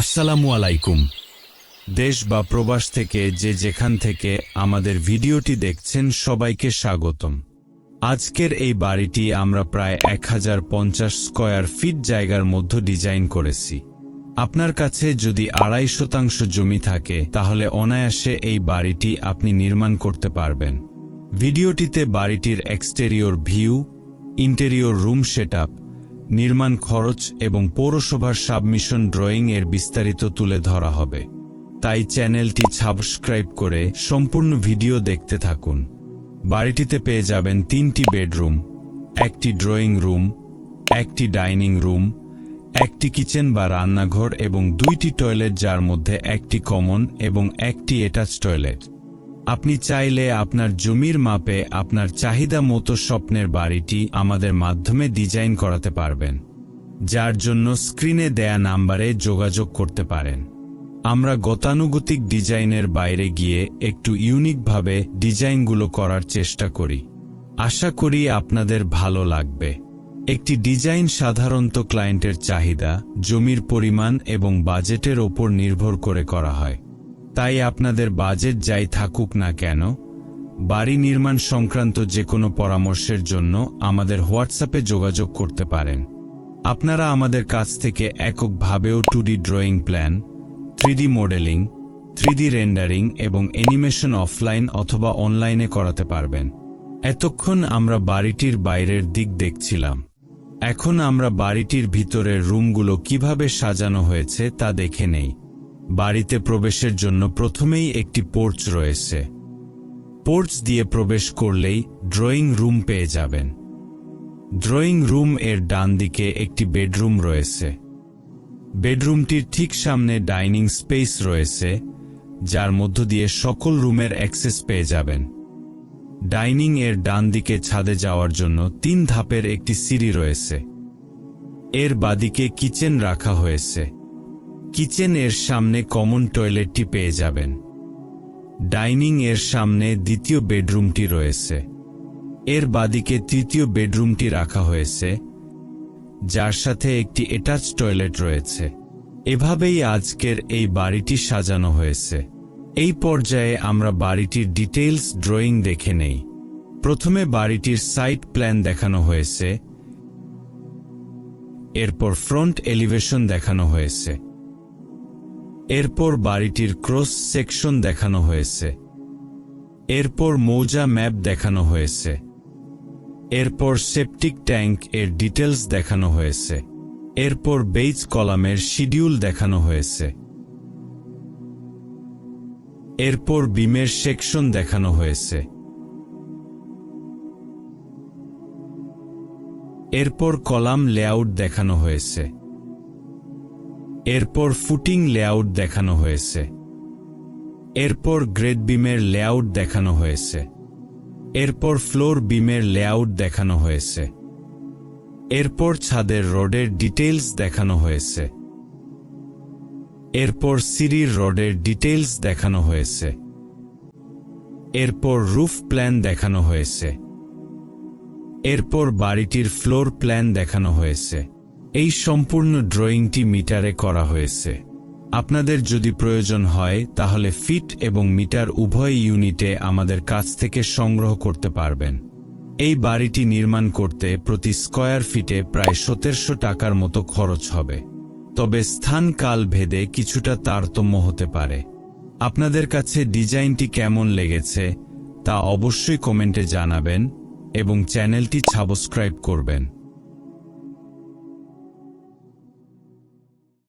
আসসালামু আলাইকুম। দেশ বা প্রবাস থেকে যে যেখান থেকে আমাদের ভিডিওটি দেখছেন সবাইকে স্বাগতম। আজকের এই বাড়িটি আমরা প্রায় এক হাজার পঞ্চাশ স্কয়ার ফিট জায়গার মধ্যে ডিজাইন করেছি। আপনার কাছে যদি আড়াই শতাংশ জমি থাকে, তাহলে অনায়াসে এই বাড়িটি আপনি নির্মাণ করতে পারবেন। ভিডিওটিতে বাড়িটির exterior view, interior room setup নির্মাণ খরচ এবং পৌরসভার সাবমিশন ড্রয়িং এর বিস্তারিত তুলে ধরা হবে। তাই চ্যানেলটি সাবস্ক্রাইব করে সম্পূর্ণ ভিডিও দেখতে থাকুন। বাড়িটিতে পেয়ে যাবেন তিনটি বেডরুম, একটি ড্রয়িং রুম, একটি ডাইনিং রুম, একটি কিচেন বা রান্নাঘর এবং দুইটি টয়লেট যার মধ্যে একটি কমন এবং একটি অ্যাটাচ টয়লেট। আপনি চাইলে আপনার জমির মাপে আপনার চাহিদা মতো স্বপ্নের বাড়িটি আমাদের মাধ্যমে ডিজাইন করাতে পারবেন, যার জন্য স্ক্রিনে দেয়া নাম্বারে যোগাযোগ করতে পারেন। আমরা গতানুগতিক ডিজাইনের বাইরে গিয়ে একটু ইউনিকভাবে ডিজাইনগুলো করার চেষ্টা করি। আশা করি আপনাদের ভালো লাগবে। একটি ডিজাইন সাধারণত ক্লায়েন্টের চাহিদা, জমির পরিমাণ এবং বাজেটের ওপর নির্ভর করে করা হয়। তাই আপনাদের বাজেট যাই থাকুক না কেন, বাড়ি নির্মাণ সংক্রান্ত যে কোনো পরামর্শের জন্য আমাদের হোয়াটসঅ্যাপে যোগাযোগ করতে পারেন। আপনারা আমাদের কাছ থেকে এককভাবেও two D drawing plan three D modelling three D rendering এবং অ্যানিমেশন অফলাইন অথবা অনলাইনে করাতে পারবেন। এতক্ষণ আমরা বাড়িটির বাইরের দিক দেখছিলাম। এখন আমরা বাড়িটির ভিতরের রুমগুলো কীভাবে সাজানো হয়েছে তা দেখে নেই। বাড়িতে প্রবেশের জন্য প্রথমেই একটি পোর্চ রয়েছে। পোর্চ দিয়ে প্রবেশ করলেই ড্রয়িং রুম পেয়ে যাবেন। ড্রয়িং রুম এর ডান দিকে একটি বেডরুম রয়েছে। বেডরুমটির ঠিক সামনে ডাইনিং স্পেস রয়েছে, যার মধ্য দিয়ে সকল রুমের অ্যাক্সেস পেয়ে যাবেন। ডাইনিং এর ডান দিকে ছাদে যাওয়ার জন্য তিন ধাপের একটি সিঁড়ি রয়েছে। এর বাদিকে কিচেন রাখা হয়েছে। কিচেন এর সামনে কমন টয়লেটটি পেয়ে যাবেন। ডাইনিং এর সামনে দ্বিতীয় বেডরুমটি রয়েছে। এর বাদিকে তৃতীয় বেডরুমটি রাখা হয়েছে, যার সাথে একটি অ্যাটাচ টয়লেট রয়েছে। এভাবেই আজকের এই বাড়িটি সাজানো হয়েছে। এই পর্যায়ে আমরা বাড়িটির ডিটেইলস ড্রয়িং দেখে নেই। প্রথমে বাড়িটির সাইট প্ল্যান দেখানো হয়েছে। এরপর ফ্রন্ট এলিভেশন দেখানো হয়েছে। এরপর বাড়িটির ক্রস সেকশন দেখানো হয়েছে। এরপর মৌজা ম্যাপ দেখানো হয়েছে। এরপর সেপটিক ট্যাঙ্ক এর ডিটেলস দেখানো হয়েছে। এরপর বেইজ কলামের শিডিউল দেখানো হয়েছে। এরপর বিমের সেকশন দেখানো হয়েছে। এরপর কলাম লেআউট দেখানো হয়েছে। এরপর ফুটিং লেআউট দেখানো হয়েছে। এরপর গ্রেড বিমের লেআউট দেখানো হয়েছে। এরপর ফ্লোর বিমের লেআউট দেখানো হয়েছে। এরপর ছাদের রডের ডিটেইলস দেখানো হয়েছে। এরপর সিঁড়ির রডের ডিটেইলস দেখানো হয়েছে। এরপর রুফ প্ল্যান দেখানো হয়েছে। এরপর বাড়িটির ফ্লোর প্ল্যান দেখানো হয়েছে। এই সম্পূর্ণ ড্রয়িংটি মিটারে করা হয়েছে। আপনাদের যদি প্রয়োজন হয়, তাহলে ফিট এবং মিটার উভয় ইউনিটে আমাদের কাছ থেকে সংগ্রহ করতে পারবেন। এই বাড়িটি নির্মাণ করতে প্রতি স্কয়ার ফিটে প্রায় সতেরশো টাকার মতো খরচ হবে। তবে স্থান কাল ভেদে কিছুটা তারতম্য হতে পারে। আপনাদের কাছে ডিজাইনটি কেমন লেগেছে, তা অবশ্যই কমেন্টে জানাবেন এবং চ্যানেলটি সাবস্ক্রাইব করবেন।